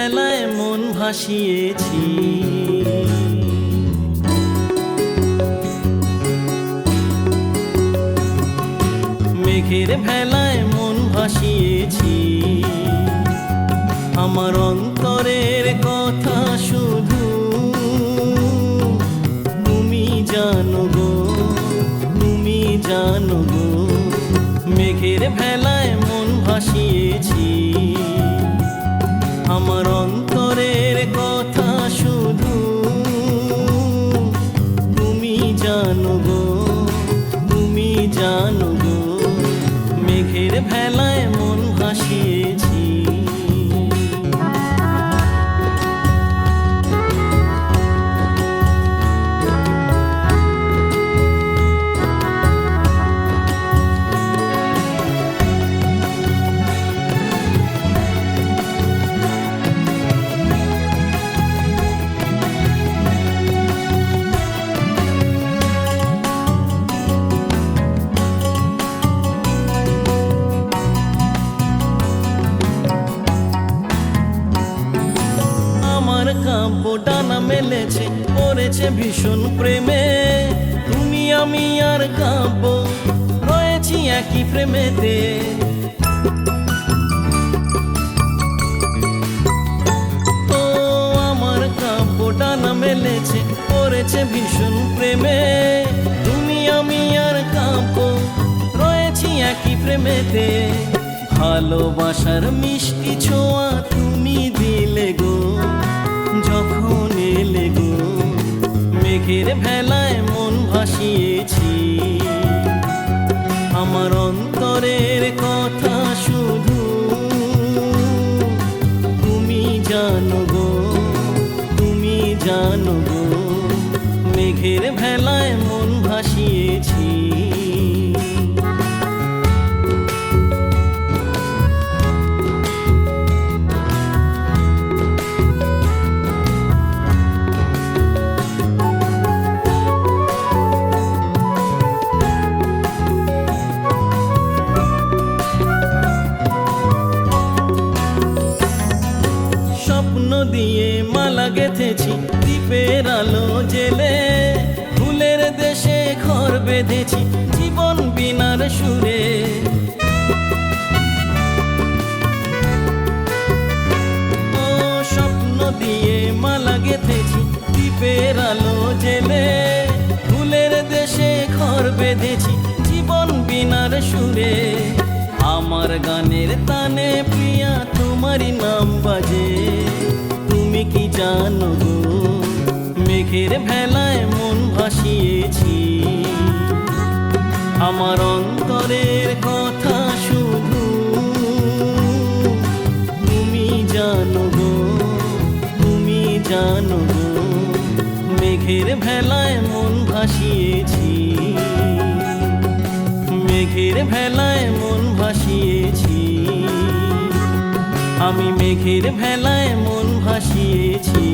ভেলায় মন ভাসিয়েছি। মেঘের ভেলায় মন ভাসিয়েছি। আমার অন্তরের কথা শুধু তুমি জানো গো, তুমি জানো গো, মেঘের ভেলায় মন ভাসিয়েছি। আমার অন্তরের কথা শুধু। তুমি জানো গো তুমি জানো গো মেঘের ভেলায় কাব্য ডানা মেলেছে, পড়েছে ভীষণ প্রেমে। তুমি, আমি আর কাব্য রয়েছি একই প্রেমেতে। ও, আমার কাব্য ডানা মেলেছে, পড়েছে ভীষণ প্রেমে। তুমি, আমি আর কাব্য রয়েছি একই প্রেমেতে। ভালোবাসার মিষ্টি ছোঁয়া তুমি দিলে গো। মেঘের ভেলায় মন ভাসিয়েছি। আমার অন্তরের কথা শুধু তুমি জানো গো, তুমি জানো গো, মেঘের ভেলায় স্বপ্ন দিয়ে মালা গেথেছি, দ্বীপের আলো জেলে। ফুলের দেশে ঘর বেঁধেছি, জীবন বিনার সুরে। ও স্বপ্ন দিয়ে মালা গেথেছি, দ্বীপের আলো জেলে। ফুলের দেশে ঘর বেঁধেছি, জীবন বিনার সুরে। আমার গানের তানে প্রিয়া, তোমারই নাম বাজে। আমার অন্তরের কথা শুধু তুমি জানো গো, তুমি জানো গো, মেঘের ভেলায় মন ভাসিয়েছি। মেঘের ভেলায় মন ভাসিয়েছি। আমি মেঘের ভেলায় মন ভাসিয়েছি।